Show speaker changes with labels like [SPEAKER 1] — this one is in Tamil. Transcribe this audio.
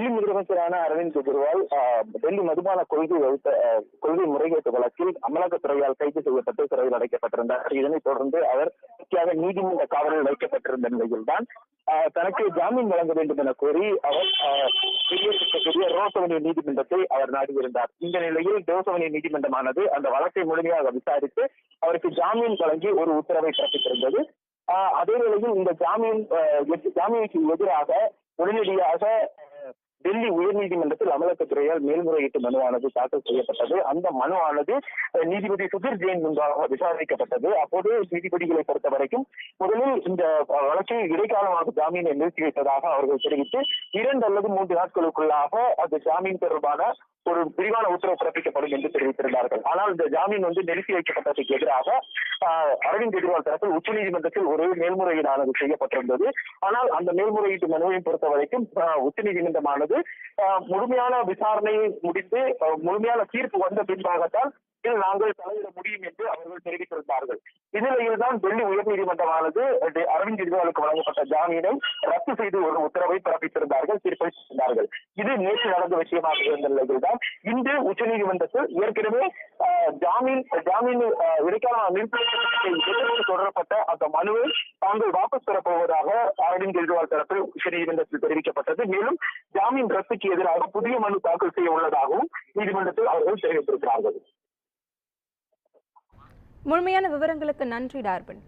[SPEAKER 1] டெல்லி முதலமைச்சரான அரவிந்த் கெஜ்ரிவால் டெல்லி மதுபான கொள்கை வகுத்த கொள்கை முறைகேட்டு வழக்கில் அமலாக்கத்துறையால் கைது செய்யப்பட்டு சிறையில் அடைக்கப்பட்டிருந்தார். இதனைத் தொடர்ந்து அவர் முக்கியாக நீதிமன்ற காவலில் வைக்கப்பட்டிருந்த நிலையில்தான் தனக்கு ஜாமீன் வழங்க வேண்டும் என கோரி அவர் பெரிய பெரிய ரோசவனி நீதிமன்றத்தை அவர் நாடியிருந்தார். இந்த நிலையில் ரோசவனி நீதிமன்றமானது அந்த வழக்கை முழுமையாக விசாரித்து அவருக்கு ஜாமீன் வழங்கி ஒரு உத்தரவை பிறப்பித்திருந்தது. ஆஹ், அதே நிலையில் இந்த ஜாமீன் ஆஹ், ஜாமீனுக்கு எதிராக உடனடியாக டெல்லி உயர்நீதிமன்றத்தில் அமலாக்கத்துறையால் மேல்முறையீட்டு மனுவானது தாக்கல் செய்யப்பட்டது. அந்த மனுவானது நீதிபதி சுதிர் ஜெயின் முன்பாக விசாரிக்கப்பட்டது. அப்போது நீதிபதிகளை பொறுத்த வரைக்கும் முதலில் இந்த வழக்கை இடைக்காலமாக ஜாமீனை நிறுத்தி வைத்ததாக அவர்கள் தெரிவித்து இரண்டு அல்லது மூன்று நாட்களுக்குள்ளாக அந்த ஜாமீன் தொடர்பான ஒரு விரிவான உத்தரவு பிறப்பிக்கப்படும் என்று தெரிவித்திருந்தார்கள். ஆனால் இந்த ஜாமீன் வந்து நிறுத்தி வைக்கப்பட்டதற்கு எதிராக ஆஹ், அரவிந்த் கெஜ்ரிவால் தரப்பில் உச்சநீதிமன்றத்தில் ஒரு மேல்முறையீடானது செய்யப்பட்டிருந்தது. ஆனால் அந்த மேல்முறையீட்டு மனுவை பொறுத்த வரைக்கும் ஆஹ், உச்சநீதிமன்றமானது முழுமையான விசாரணை முடிந்து முழுமையான தீர்ப்பு வந்த பின்பாகத்தான் இதில் நாங்கள் தலையிட முடியும் என்று அவர்கள் தெரிவித்திருந்தார்கள். இந்நிலையில் தான் டெல்லி உயர்நீதிமன்றமானது அரவிந்த் கெஜ்ரிவாலுக்கு வழங்கப்பட்ட ஜாமீனை ரத்து செய்து ஒரு உத்தரவை பிறப்பித்திருந்தார்கள் தீர்ப்பளித்திருந்தார்கள். இது நேற்று நடந்த விஷயமாக இருந்த நிலையில் தான் இன்று உச்சநீதிமன்றத்தில் ஏற்கனவே ஆஹ், ஜாமீன் ஜாமீன் இடைக்கால நிறுத்தத்தை எதிர்த்து தொடரப்பட்ட அந்த மனுவை தாங்கள் வாபஸ் பெறப்போவதாக அரவிந்த் கெஜ்ரிவால் தரப்பில் உச்சநீதிமன்றத்தில் தெரிவிக்கப்பட்டது. மேலும் ஜாமீன் ரத்துக்கு எதிராக புதிய மனு தாக்கல் செய்ய உள்ளதாகவும் நீதிமன்றத்தில் அவர்கள் தெரிவித்திருக்கிறார்கள்.
[SPEAKER 2] முழுமையான விவரங்களுக்கு நன்றி டார்பின்